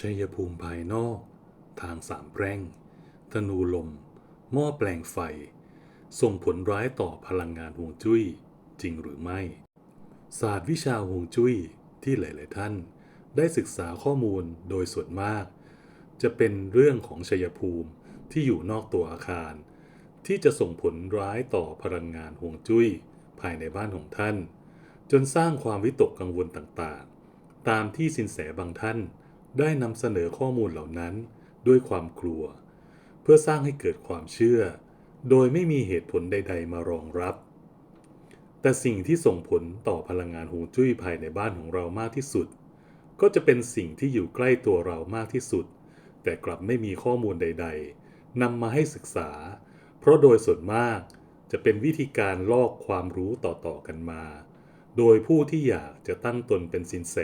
ชัยภูมิภายนอก ทางสามแพร่ง ธนูลม หม้อแปลงไฟ ส่งผลร้ายต่อพลังงานฮวงจุ้ย จริงหรือไม่ ศาสตร์วิชาฮวงจุ้ยที่หลาย ๆ ท่าน ได้ศึกษาข้อมูลโดยส่วนมาก จะเป็นเรื่องของชัยภูมิที่อยู่นอกตัวอาคาร ที่จะส่งผลร้ายต่อพลังงานฮวงจุ้ย ภายในบ้านของท่าน จนสร้างความวิตกกังวลต่าง ๆ ตามที่สินแสบางท่าน ได้นำเสนอข้อมูลเหล่านั้นด้วยความกลัว เพื่อสร้างให้เกิดความเชื่อ โดยไม่มีเหตุผลใด ๆ มารองรับ แต่สิ่งที่ส่งผลต่อพลังงานฮวงจุ้ยภายในบ้านของเรามากที่สุด ก็จะเป็นสิ่งที่อยู่ใกล้ตัวเรามากที่สุด แต่กลับไม่มีข้อมูลใด ๆนำมาให้ศึกษา เพราะโดยส่วนมากจะเป็นวิธีการลอกความรู้ต่อๆกันมา โดยผู้ที่อยากจะตั้งตนเป็นสินแส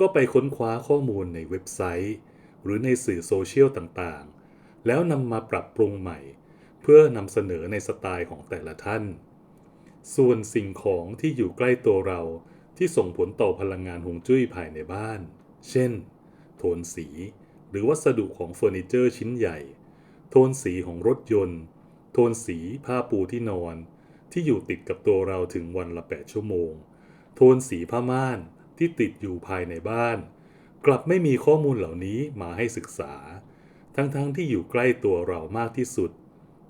ก็ไปค้นคว้าข้อมูลในเว็บไซต์ หรือในสื่อโซเชียลต่างๆ แล้วนำมาปรับปรุงใหม่ เพื่อนำเสนอในสไตล์ของแต่ละท่าน ส่วนสิ่งของที่อยู่ใกล้ตัวเราที่ส่งผลต่อพลังงานฮวงจุ้ยภายในบ้าน เช่น โทนสี หรือวัสดุของเฟอร์นิเจอร์ชิ้นใหญ่ โทนสีของรถยนต์ โทนสีผ้าปูที่นอน ที่อยู่ติดกับตัวเราถึงวันละ 8 ชั่วโมง โทนสีผ้าม่าน ที่ติดอยู่ภายในบ้าน กลับไม่มีข้อมูลเหล่านี้มาให้ศึกษา ทั้งๆทที่อยู่ใกล้ตัวเรามากที่สุด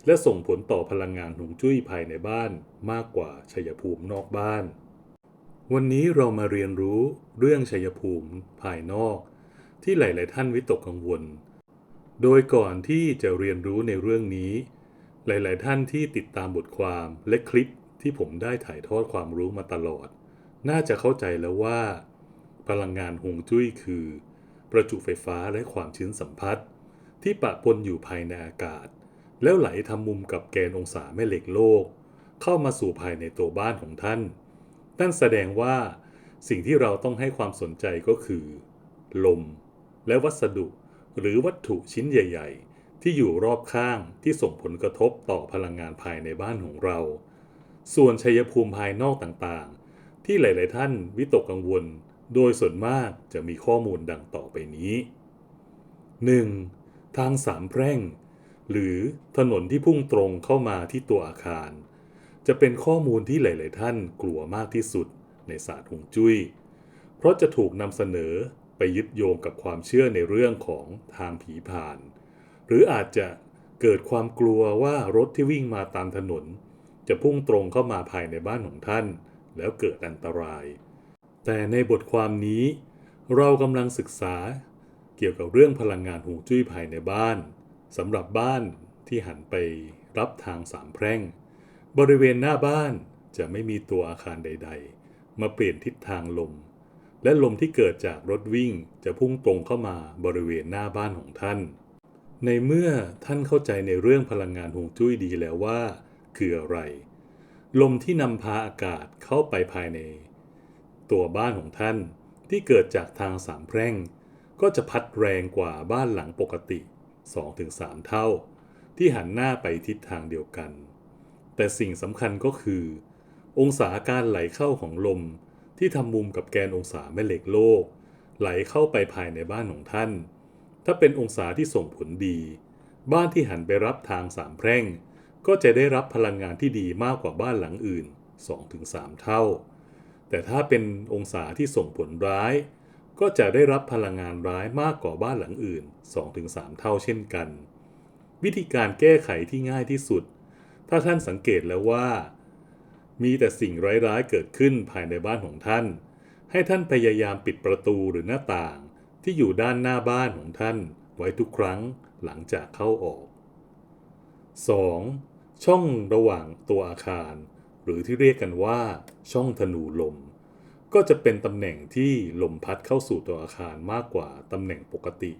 และส่งผลต่อพลังงานหงจุ้ยภายในบ้านมากกว่าชัยภูมินอกบ้าน วันนี้เรามาเรียนรู้เรื่องชัยภูมิภายนอก ที่หลาย ๆ ท่านวิตกกังวล โดยก่อนที่จะเรียนรู้ในเรื่องนี้ หลาย ๆ ท่านที่ติดตามบทความและคลิปที่ผมได้ถ่ายทอดความรู้มาตลอด น่าจะเข้าใจแล้วว่า พลังงานฮวงจุ้ยคือ ประจุไฟฟ้าและความชื้นสัมพัทธ์ ที่ปะปนอยู่ภายในอากาศ แล้วไหลทำมุมกับแกนองศาแม่เหล็กโลก เข้ามาสู่ภายในตัวบ้านของท่าน นั่นแสดงว่าสิ่งที่เราต้องให้ความสนใจก็คือ ลม และวัสดุหรือวัตถุชิ้นใหญ่ ๆ ที่อยู่รอบข้างที่ส่งผลกระทบต่อพลังงานภายในบ้านของเรา ส่วนชัยภูมิภายนอกต่าง ที่หลาย ๆ ท่านวิตกกังวล โดยส่วนมากจะมีข้อมูลดังต่อไปนี้ 1. ทางสามแพร่ง หรือถนนที่พุ่งตรงเข้ามาที่ตัวอาคาร จะเป็นข้อมูลที่หลาย ๆ ท่านกลัวมากที่สุดในศาสตร์ฮวงจุ้ย เพราะจะถูกนำเสนอไปยึดโยงกับความเชื่อในเรื่องของทางผีผ่าน หรืออาจจะเกิดความกลัวว่ารถที่วิ่งมาตามถนน จะพุ่งตรงเข้ามาภายในบ้านของท่าน แล้วเกิดอันตราย แต่ในบทความนี้ เรากำลังศึกษาเกี่ยวกับเรื่องพลังงานฮวงจุ้ยภายในบ้านสำหรับบ้านที่หันไปรับทางสามแพร่ง บริเวณหน้าบ้านจะไม่มีตัวอาคารใด ๆ มาเปลี่ยนทิศทางลม และลมที่เกิดจากรถวิ่งจะพุ่งตรงเข้ามาบริเวณหน้าบ้านของท่าน ในเมื่อท่านเข้าใจในเรื่องพลังงานฮวงจุ้ยดีแล้วว่า คืออะไร ลมที่นำพาอากาศเข้าไปภายใน ตัวบ้านของท่านที่เกิดจากทางสามแพร่ง ก็จะพัดแรงกว่าบ้านหลังปกติ 2-3 เท่า ที่หันหน้าไปทิศทางเดียวกัน แต่สิ่งสำคัญก็คือ องศาการไหลเข้าของลมที่ทำมุมกับแกนองศาแม่เหล็กโลก ไหลเข้าไปภายในบ้านของท่าน ถ้าเป็นองศาที่ส่งผลดี บ้านที่หันไปรับทางสามแพร่ง ก็จะได้รับพลังงานที่ดีมากกว่าบ้านหลังอื่น 2-3 เท่า แต่ถ้าเป็นองศาที่ส่งผลร้าย ก็จะได้รับพลังงานร้ายมากกว่าบ้านหลังอื่น 2-3 เท่าเช่นกัน วิธีการแก้ไขที่ง่ายที่สุด ถ้าท่านสังเกตแล้วว่า มีแต่สิ่งร้ายๆเกิดขึ้นภายในบ้านของท่าน ให้ท่านพยายามปิดประตูหรือหน้าต่างที่อยู่ด้านหน้าบ้านของท่านไว้ทุกครั้งหลังจากเข้าออก 2. ช่องระหว่างตัวอาคาร หรือที่เรียกกันว่าช่องธนูลม ก็จะเป็นตำแหน่งที่ลมพัดเข้าสู่ตัวอาคารมากกว่าตำแหน่งปกติ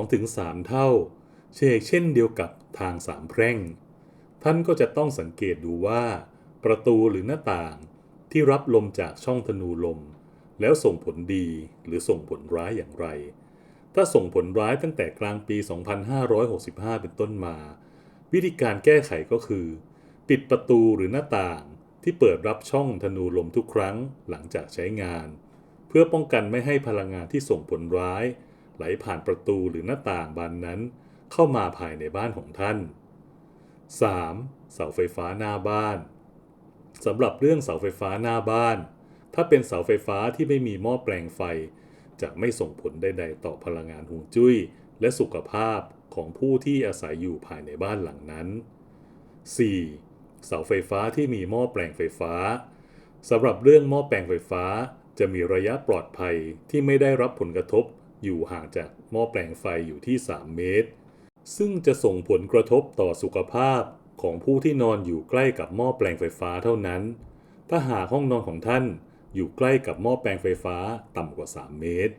2-3 เท่า เชกเช่นเดียวกับทางสามแพร่ง ท่านก็จะต้องสังเกตดูว่า ประตูหรือหน้าต่างที่รับลมจากช่องธนูลม แล้วส่งผลดีหรือส่งผลร้ายอย่างไร ถ้าส่งผลร้ายตั้งแต่กลางปี 2565 เป็นต้นมา วิธีการแก้ไขก็คือ ปิดประตูหรือหน้าต่างที่เปิดรับช่องธนูลมทุกครั้งหลังจากใช้งาน เพื่อป้องกันไม่ให้พลังงานที่ส่งผลร้าย ไหลผ่านประตูหรือหน้าต่างบานนั้น เข้ามาภายในบ้านของท่าน 3. เสาไฟฟ้าหน้าบ้านสำหรับเรื่องเสาไฟฟ้าหน้าบ้าน ถ้าเป็นเสาไฟฟ้าที่ไม่มีหม้อแปลงไฟ จะไม่ส่งผลใด ๆ ต่อพลังงานฮวงจุ้ย และสุขภาพของผู้ที่อาศัยอยู่ภายในบ้านหลังนั้น 4. เสาไฟฟ้าที่มีหม้อแปลงไฟฟ้าสำหรับเรื่องหม้อแปลงไฟฟ้าจะมีระยะปลอดภัยที่ไม่ได้รับผลกระทบอยู่ห่างจากหม้อแปลงไฟอยู่ที่ 3 เมตร ซึ่งจะส่งผลกระทบต่อสุขภาพของผู้ที่นอนอยู่ใกล้กับหม้อแปลงไฟฟ้าเท่านั้น ถ้าหากห้องนอนของท่านอยู่ใกล้กับหม้อแปลงไฟฟ้าต่ำกว่า 3 เมตร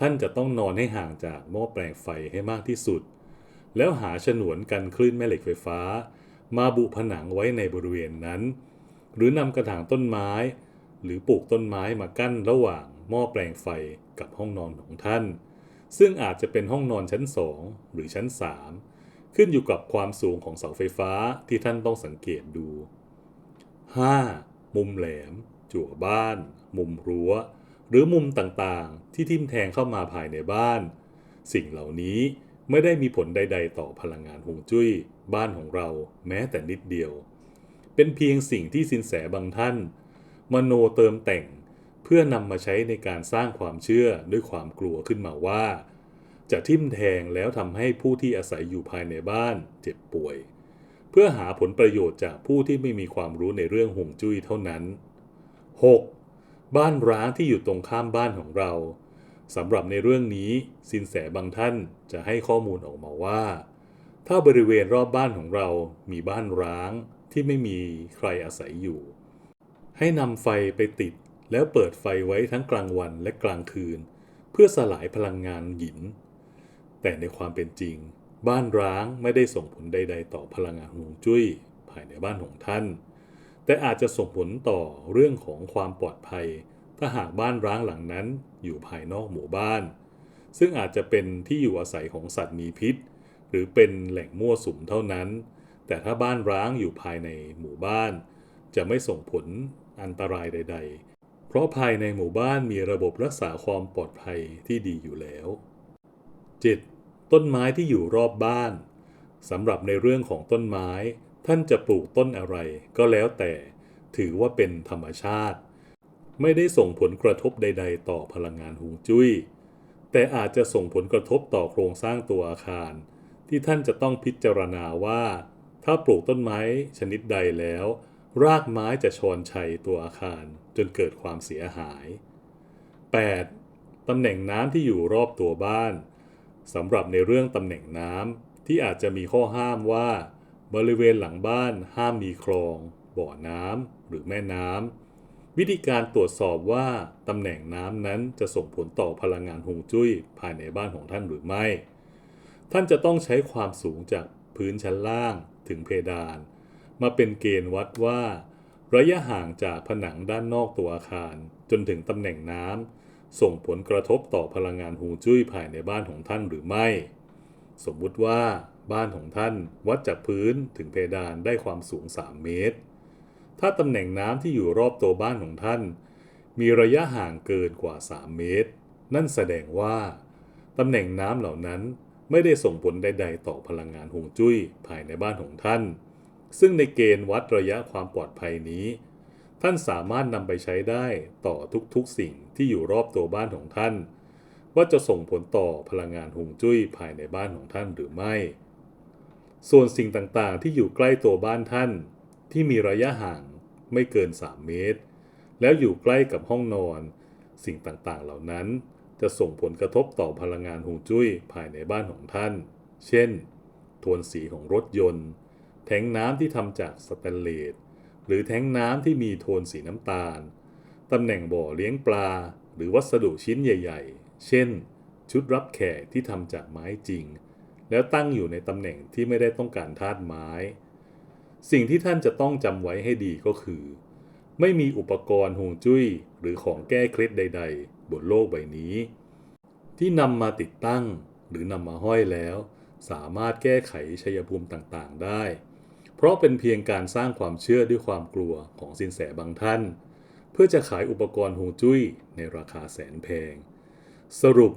ท่านจะต้องนอนให้ห่างจากหม้อแปลงไฟให้มากที่สุด แล้วหาฉนวนกันคลื่นแม่เหล็กไฟฟ้า มาบุผนังไว้ในบริเวณนั้น หรือนำกระถางต้นไม้ หรือปลูกต้นไม้มากั้นระหว่างหม้อแปลงไฟกับห้องนอนของท่าน ซึ่งอาจจะเป็นห้องนอนชั้น2หรือชั้น3ขึ้นอยู่กับความสูงของเสาไฟฟ้าที่ท่านต้องสังเกตดู 5. มุมแหลม จั่วบ้าน มุมรั้ว หรือมุมต่างๆ ที่ทิ่มแทงเข้ามาภายในบ้าน สิ่งเหล่านี้ไม่ได้มีผลใด ๆ ต่อพลังงานฮวงจุ้ย บ้านของเราแม้แต่นิดเดียว เป็นเพียงสิ่งที่สินแสบางท่าน มโนเติมแต่งเพื่อนำมาใช้ในการสร้างความเชื่อด้วยความกลัวขึ้นมาว่า จะทิ่มแทงแล้วทำให้ผู้ที่อาศัยอยู่ภายในบ้านเจ็บป่วย เพื่อหาผลประโยชน์จากผู้ที่ไม่มีความรู้ในเรื่องห่วงจุ้ยเท่านั้น 6. บ้านร้างที่อยู่ตรงข้ามบ้านของเราสำหรับในเรื่องนี้สินแสบางท่านจะให้ข้อมูลออกมาว่า ถ้าบริเวณรอบบ้านของเรามีบ้านร้างที่ไม่มีใครอาศัยอยู่ ให้นำไฟไปติดแล้วเปิดไฟไว้ทั้งกลางวันและกลางคืน เพื่อสลายพลังงานหยิน แต่ในความเป็นจริง บ้านร้างไม่ได้ส่งผลใด ๆ ต่อพลังงานฮวงจุ้ยภายในบ้านของท่าน แต่อาจจะส่งผลต่อเรื่องของความปลอดภัย ถ้าหากบ้านร้างหลังนั้นอยู่ภายนอกหมู่บ้าน ซึ่งอาจจะเป็นที่อยู่อาศัยของสัตว์มีพิษ หรือเป็นแหล่งมั่วสุมเท่านั้น แต่ถ้าบ้านร้างอยู่ภายในหมู่บ้าน จะไม่ส่งผลอันตรายใด ๆ เพราะภายในหมู่บ้านมีระบบรักษาความปลอดภัยที่ดีอยู่แล้ว 7. ต้นไม้ที่อยู่รอบบ้านสำหรับในเรื่องของต้นไม้ ท่านจะปลูกต้นอะไรก็แล้วแต่ถือว่าเป็นธรรมชาติ ไม่ได้ส่งผลกระทบใด ๆ ต่อพลังงานฮวงจุ้ย แต่อาจจะส่งผลกระทบต่อโครงสร้างตัวอาคาร ที่ท่านจะต้องพิจารณาว่า ถ้าปลูกต้นไม้ชนิดใดแล้ว รากไม้จะชอนชัยตัวอาคารจนเกิดความเสียหาย 8. ตำแหน่งน้ำที่อยู่รอบตัวบ้านสำหรับในเรื่องตำแหน่งน้ำที่อาจจะมีข้อห้ามว่า บริเวณหลังบ้านห้ามมีคลอง บ่อน้ำหรือแม่น้ำวิธีการตรวจสอบว่าตำแหน่งน้ำนั้นจะส่งผลต่อพลังงานฮวงจุ้ยภายในบ้านของท่านหรือไม่ ท่านจะต้องใช้ความสูงจากพื้นชั้นล่างถึงเพดาน มาเป็นเกณฑ์วัดว่า ระยะห่างจากผนังด้านนอกตัวอาคาร จนถึงตำแหน่งน้ำส่งผลกระทบต่อพลังงานฮวงจุ้ยภายในบ้านของท่านหรือไม่ สมมุติว่า บ้านของท่านวัดจากพื้นถึงเพดานได้ความสูง 3 เมตร ถ้าตำแหน่งน้ำที่อยู่รอบตัวบ้านของท่าน มีระยะห่างเกินกว่า 3 เมตร นั่นแสดงว่าตำแหน่งน้ำเหล่านั้นไม่ได้ส่งผลใด ๆ ต่อพลังงานฮวงจุ้ยภายในบ้านของท่าน ซึ่งในเกณฑ์วัดระยะความปลอดภัยนี้ ท่านสามารถนำไปใช้ได้ต่อทุกๆสิ่งที่อยู่รอบตัวบ้านของท่านว่าจะส่งผลต่อพลังงานฮวงจุ้ยภายในบ้านของท่านหรือไม่ ส่วนสิ่งต่างๆ ที่อยู่ใกล้ตัวบ้านท่าน ที่มีระยะห่างไม่เกิน 3 เมตร แล้วอยู่ใกล้กับห้องนอน สิ่งต่างๆ เหล่านั้นจะส่งผลกระทบต่อพลังงานฮวงจุ้ยภายในบ้านของท่าน เช่น โทนสีของรถยนต์ แทงน้ำที่ทำจากสแตนเลส หรือแทงน้ำที่มีโทนสีน้ำตาล ตำแหน่งบ่อเลี้ยงปลา หรือวัสดุชิ้นใหญ่ ๆ เช่น ชุดรับแขกที่ทำจากไม้จริง แล้วตั้งอยู่ในตำแหน่งที่ไม่ได้ต้องการธาตุไม้ สิ่งที่ท่านจะต้องจำไว้ให้ดีก็คือ ไม่มีอุปกรณ์ฮวงจุ้ย หรือของแก้เคล็ดใด ๆ บนโลกใบนี้ ที่นำมาติดตั้งหรือนำมาห้อยแล้ว สามารถแก้ไขชัยภูมิต่างๆ ได้ เพราะเป็นเพียงการสร้างความเชื่อด้วยความกลัวของสินแสบางท่าน เพื่อจะขายอุปกรณ์ฮวงจุ้ยในราคาแสนแพง สรุป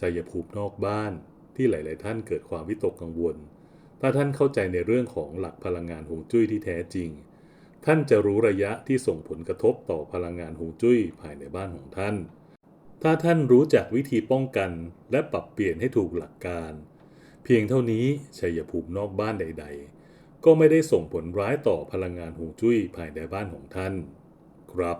ชัยภูมินอกบ้าน ที่หลาย ๆ ท่านเกิดความวิตกกังวล ถ้าท่านเข้าใจในเรื่องของหลักพลังงานฮวงจุ้ยที่แท้จริง ท่านจะรู้ระยะที่ส่งผลกระทบต่อพลังงานฮวงจุ้ยภายในบ้านของท่าน ถ้าท่านรู้จักวิธีป้องกัน และปรับเปลี่ยนให้ถูกหลักการ เพียงเท่านี้ชัยภูมินอกบ้านใด ๆ ก็ไม่ได้ส่งผลร้ายต่อพลังงานฮวงจุ้ยภายในบ้านของท่าน ครับ